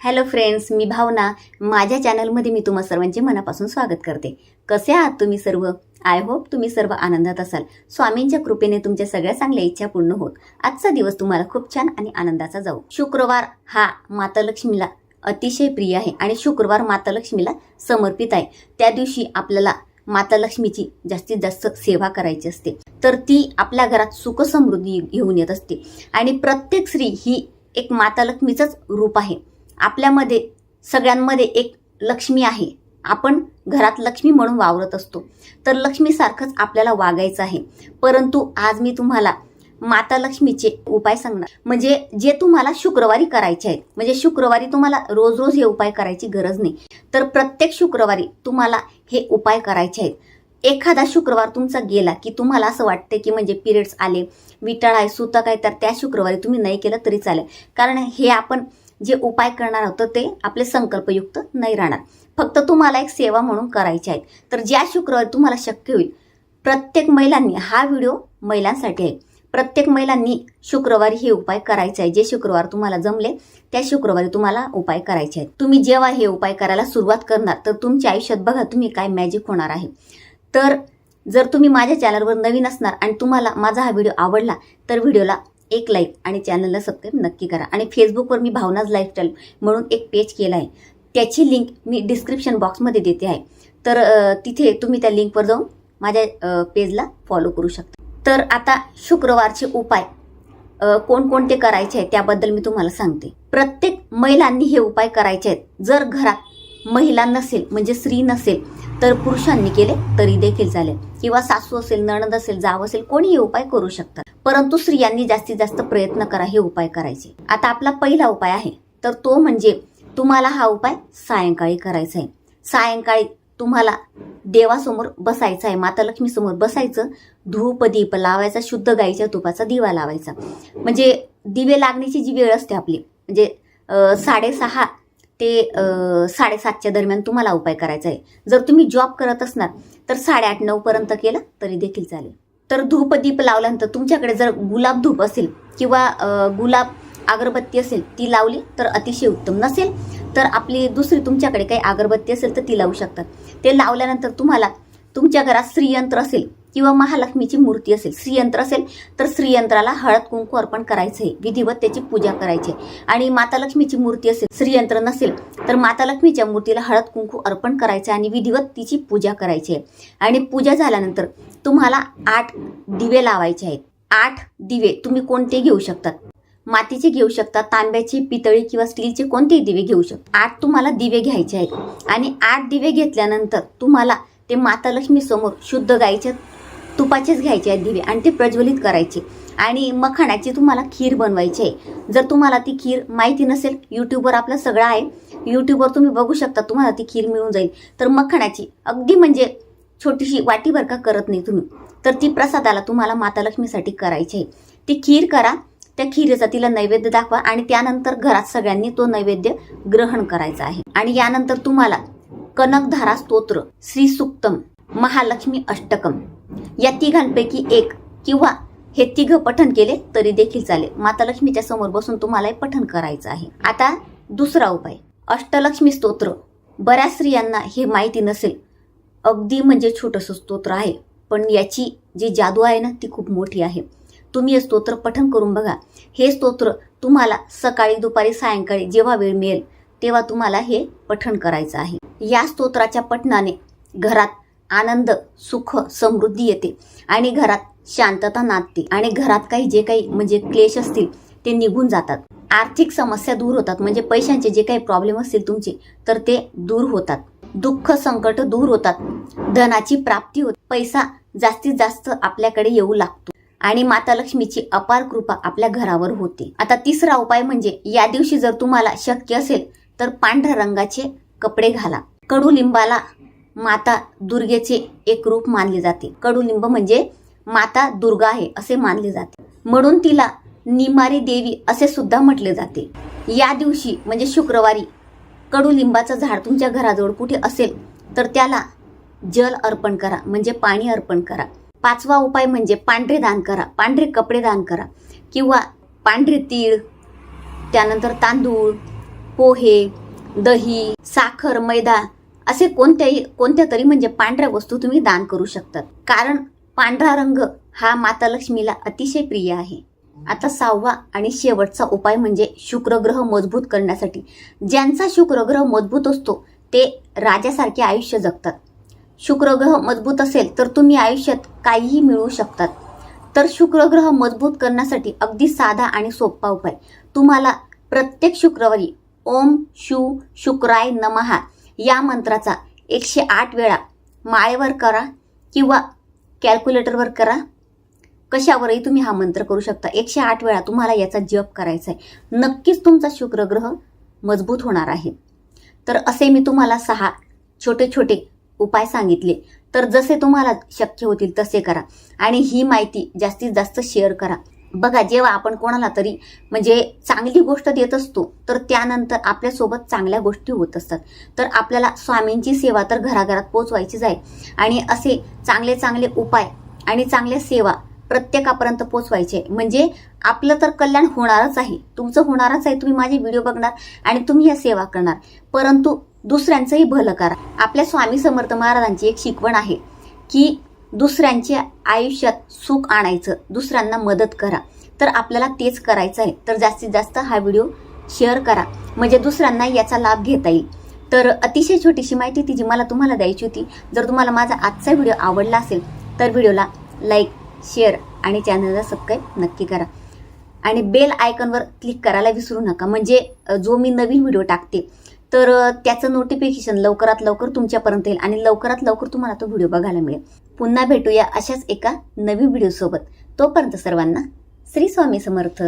Hello friends मी भावना. माझ्या चॅनलमध्ये मी तुम्हा सर्वांचे मनापासून स्वागत करते. कसे आहात तुम्ही सर्व? आय होप तुम्ही सर्व आनंदात असाल. स्वामींच्या कृपेने तुमच्या सगळ्या चांगल्या इच्छा पूर्ण होत. आजचा दिवस तुम्हाला खूप छान आणि आनंदाचा जाऊ. शुक्रवार हा माता लक्ष्मीला अतिशय प्रिय आहे आणि शुक्रवार माता लक्ष्मीला समर्पित आहे. त्या दिवशी आपल्याला माता लक्ष्मीची जास्तीत जास्त सेवा करायची असते. तर ती आपल्या घरात सुखसमृद्धी घेऊन येत असते. आणि प्रत्येक स्त्री ही एक माता लक्ष्मीचंच रूप आहे. आपल्यामध्ये सगळ्यांमध्ये एक लक्ष्मी आहे. आपण घरात लक्ष्मी म्हणून वावरत असतो. तर लक्ष्मीसारखंच आपल्याला वागायचं आहे. परंतु आज मी तुम्हाला माता लक्ष्मीचे उपाय सांगणार. म्हणजे जे तुम्हाला शुक्रवारी करायचे आहेत. म्हणजे शुक्रवारी तुम्हाला रोज रोज हे उपाय करायची गरज नाही. तर प्रत्येक शुक्रवारी तुम्हाला हे उपाय करायचे आहेत. एखादा शुक्रवार तुमचा गेला की तुम्हाला असं वाटते की म्हणजे पिरियड्स आले विटाळ आहे सुतक आहे तर त्या शुक्रवारी तुम्ही नाही केलं तरी चालेल. कारण हे आपण जे उपाय करणार आहोत ते आपले संकल्पयुक्त नाही राहणार. फक्त तुम्हाला एक सेवा म्हणून करायची आहे. तर ज्या शुक्रवारी तुम्हाला शक्य होईल प्रत्येक महिलांनी हा व्हिडिओ महिलांसाठी आहे. प्रत्येक महिलांनी शुक्रवारी हे उपाय करायचे आहे. जे शुक्रवार तुम्हाला जमले त्या शुक्रवारी तुम्हाला उपाय करायचे आहेत. तुम्ही जेव्हा हे उपाय करायला सुरुवात करणार तर तुमच्या आयुष्यात बघा तुम्ही काय मॅजिक होणार आहे. तर जर तुम्ही माझ्या चॅनलवर नवीन असणार आणि तुम्हाला माझा हा व्हिडिओ आवडला तर व्हिडिओला एक लाईक आणि चॅनलला सबस्क्राईब नक्की करा. आणि फेसबुकवर मी भावनाज लाईफस्टाईल म्हणून एक पेज केला आहे. त्याची लिंक मी डिस्क्रिप्शन बॉक्समध्ये देते आहे. तर तिथे तुम्ही त्या लिंकवर जाऊन माझ्या पेजला फॉलो करू शकता. तर आता शुक्रवारचे उपाय कोणकोणते करायचे आहेत त्याबद्दल मी तुम्हाला सांगते. प्रत्येक महिलांनी हे उपाय करायचे आहेत. जर घरात महिला नसेल म्हणजे स्त्री नसेल तर पुरुषांनी केले तरी देखील चालेल. किंवा सासू असेल नणद असेल जाव असेल कोणी हे उपाय करू शकतात. परंतु स्त्रियांनी जास्तीत जास्त प्रयत्न करा हे उपाय करायचे. आता आपला पहिला उपाय आहे तर तो म्हणजे तुम्हाला हा उपाय सायंकाळी करायचा आहे. सायंकाळी तुम्हाला देवासमोर बसायचं आहे माता लक्ष्मीसमोर बसायचं धूप दीप लावायचा शुद्ध गाईच्या तुपाचा दिवा लावायचा. म्हणजे दिवे लागण्याची जी वेळ असते आपली म्हणजे साडेसहा ते साडेसातच्या दरम्यान तुम्हाला उपाय करायचा आहे. जर तुम्ही जॉब करत असणार तर साडेआठ नऊपर्यंत केला केलं तरी देखील चालेल. तर धूपदीप लावल्यानंतर तुमच्याकडे जर गुलाब धूप असेल किंवा गुलाब अगरबत्ती असेल ती लावली तर अतिशय उत्तम नसेल? तर आपली दुसरी तुमच्याकडे काही अगरबत्ती असेल तर ती लावू शकतात. ते लावल्यानंतर तुम्हाला तुमच्या घरात श्रीयंत्र असेल किंवा महालक्ष्मीची मूर्ती असेल श्रीयंत्र असेल तर श्रीयंत्राला हळद कुंकू अर्पण करायचं आहे विधिवत त्याची पूजा करायची आहे. आणि माता लक्ष्मीची मूर्ती असेल श्रीयंत्र नसेल तर माता लक्ष्मीच्या मूर्तीला हळद कुंकू अर्पण करायचं आहे आणि विधिवत तिची पूजा करायची आहे आणि पूजा झाल्यानंतर तुम्हाला आठ दिवे लावायचे आहेत. आठ दिवे तुम्ही कोणते घेऊ शकतात? मातीचे घेऊ शकता तांब्याची पितळी किंवा स्टीलचे कोणतेही दिवे घेऊ शकता आठ तुम्हाला दिवे घ्यायचे आहेत. आणि आठ दिवे घेतल्यानंतर तुम्हाला ते माता लक्ष्मी समोर शुद्ध गायीच्या तुपाचेच घ्यायचे आहेत दिवे आणि ते प्रज्वलित करायचे. आणि मखाण्याची तुम्हाला खीर बनवायची आहे. जर तुम्हाला ती खीर माहिती नसेल यूट्यूबवर आपलं सगळं आहे. यूट्यूबवर तुम्ही बघू शकता तुम्हाला ती खीर मिळून जाईल. तर मखाणाची अगदी म्हणजे छोटीशी वाटीभर का करत नाही तुम्ही. तर ती प्रसादाला तुम्हाला माता लक्ष्मीसाठी करायची आहे. ती खीर करा त्या खीरेचा तिला नैवेद्य दाखवा आणि त्यानंतर घरात सगळ्यांनी तो नैवेद्य ग्रहण करायचा आहे. आणि यानंतर तुम्हाला कनकधारा स्तोत्र श्री सुक्तम. महालक्ष्मी अष्टकम. या तिघांपैकी एक किंवा हे तिघ पठन केले तरी देखील चालेल. माता लक्ष्मीच्या समोर बसून तुम्हाला हे करायचं आहे. आता दुसरा उपाय. अष्टलक्ष्मी स्तोत्र. बऱ्याच स्त्रियांना हे माहिती नसेल. अगदी म्हणजे छोटंसं स्तोत्र आहे. पण याची जी जादू आहे ना ती खूप मोठी आहे. तुम्ही हे स्तोत्र पठण करून बघा. हे स्तोत्र तुम्हाला सकाळी दुपारी सायंकाळी जेव्हा वेळ मिळेल तेव्हा तुम्हाला हे पठण करायचं आहे. या स्तोत्राच्या पठणाने घरात आनंद सुख समृद्धी येते. आणि घरात शांतता नांदते. आणि घरात काही जे काही म्हणजे क्लेश असतील ते निघून जातात. आर्थिक समस्या दूर होतात. म्हणजे पैशांचे जे काही प्रॉब्लेम असतील तुमचे तर ते दूर होतात. दुःख संकट दूर होतात. धनाची प्राप्ती होते. पैसा जास्तीत जास्त आपल्याकडे येऊ लागतो. आणि माता लक्ष्मीची अपार कृपा आपल्या घरावर होते. आता तिसरा उपाय म्हणजे या दिवशी जर तुम्हाला शक्य असेल तर पांढऱ्या रंगाचे कपडे घाला. कडुलिंबाला माता दुर्गेचे एक रूप मानले जाते. कडुलिंब म्हणजे माता दुर्गा आहे असे मानले जाते. म्हणून तिला निमारी देवी असे सुद्धा म्हटले जाते. या दिवशी म्हणजे शुक्रवारी कडुलिंबाचं झाड तुमच्या घराजवळ कुठे असेल तर त्याला जल अर्पण करा म्हणजे पाणी अर्पण करा. पाचवा उपाय म्हणजे पांढरे दान करा पांढरे कपडे दान करा. किंवा पांढरे तीळ त्यानंतर तांदूळ पोहे दही साखर मैदा असे कोणत्याही कोणत्या तरी म्हणजे पांढऱ्या वस्तू तुम्ही दान करू शकतात. कारण पांढरा रंग हा माता लक्ष्मीला अतिशय प्रिय आहे. आता सहावा आणि शेवटचा उपाय म्हणजे शुक्रग्रह मजबूत करण्यासाठी. ज्यांचा शुक्रग्रह मजबूत असतो ते राजासारखे आयुष्य जगतात. शुक्रग्रह मजबूत असेल तर तुम्ही आयुष्यात काहीही मिळवू शकतात. तर शुक्रग्रह मजबूत करण्यासाठी अगदी साधा आणि सोपा उपाय. तुम्हाला प्रत्येक शुक्रवारी ओम शू शुक्राय नमहा या मंत्राचा एकशे आठ वेळा माळेवर करा किंवा कॅल्क्युलेटरवर करा. कशावरही तुम्ही हा मंत्र करू शकता. एकशे आठ वेळा तुम्हाला याचा जप करायचा आहे नक्कीच तुमचा शुक्रग्रह मजबूत होणार आहे. तर असे मी तुम्हाला सहा छोटे छोटे उपाय सांगितले. तर जसे तुम्हाला शक्य होतील तसे करा. आणि ही माहिती जास्तीत जास्त शेअर करा. बघा जेव्हा आपण कोणाला तरी म्हणजे चांगली गोष्ट देत असतो तर त्यानंतर आपल्यासोबत चांगल्या गोष्टी होत असतात. तर आपल्याला स्वामींची सेवा तर घराघरात पोचवायचीच आहे. आणि असे चांगले चांगले उपाय आणि चांगल्या सेवा प्रत्येकापर्यंत पोचवायचे म्हणजे आपलं तर कल्याण होणारच आहे. तुमचं होणारच आहे तुम्ही माझे व्हिडिओ बघणार आणि तुम्ही या सेवा करणार. परंतु दुसऱ्यांचंही भलं करा. आपल्या स्वामी समर्थ महाराजांची एक शिकवण आहे की दुसऱ्यांच्या आयुष्यात सुख आणायचं दुसऱ्यांना मदत करा. तर आपल्याला तेच करायचं आहे. तर जास्तीत जास्त हा व्हिडिओ शेअर करा. म्हणजे दुसऱ्यांना याचा लाभ घेता येईल. तर अतिशय छोटीशी माहिती ती जी मला तुम्हाला द्यायची होती. जर तुम्हाला माझा आजचा व्हिडिओ आवडला असेल तर व्हिडिओला लाईक शेअर आणि चॅनलला सबस्क्राईब नक्की करा. आणि बेल आयकनवर क्लिक करायला विसरू नका. म्हणजे जो मी नवीन व्हिडिओ टाकते तर त्याचं नोटिफिकेशन लवकरात लवकर तुमच्यापर्यंत येईल आणि लवकरात लवकर तुम्हाला तो व्हिडिओ बघायला मिळेल. पुन्हा भेटूया अशाच एका नवीन व्हिडिओसोबत तोपर्यंत सर्वांना श्री स्वामी समर्थ.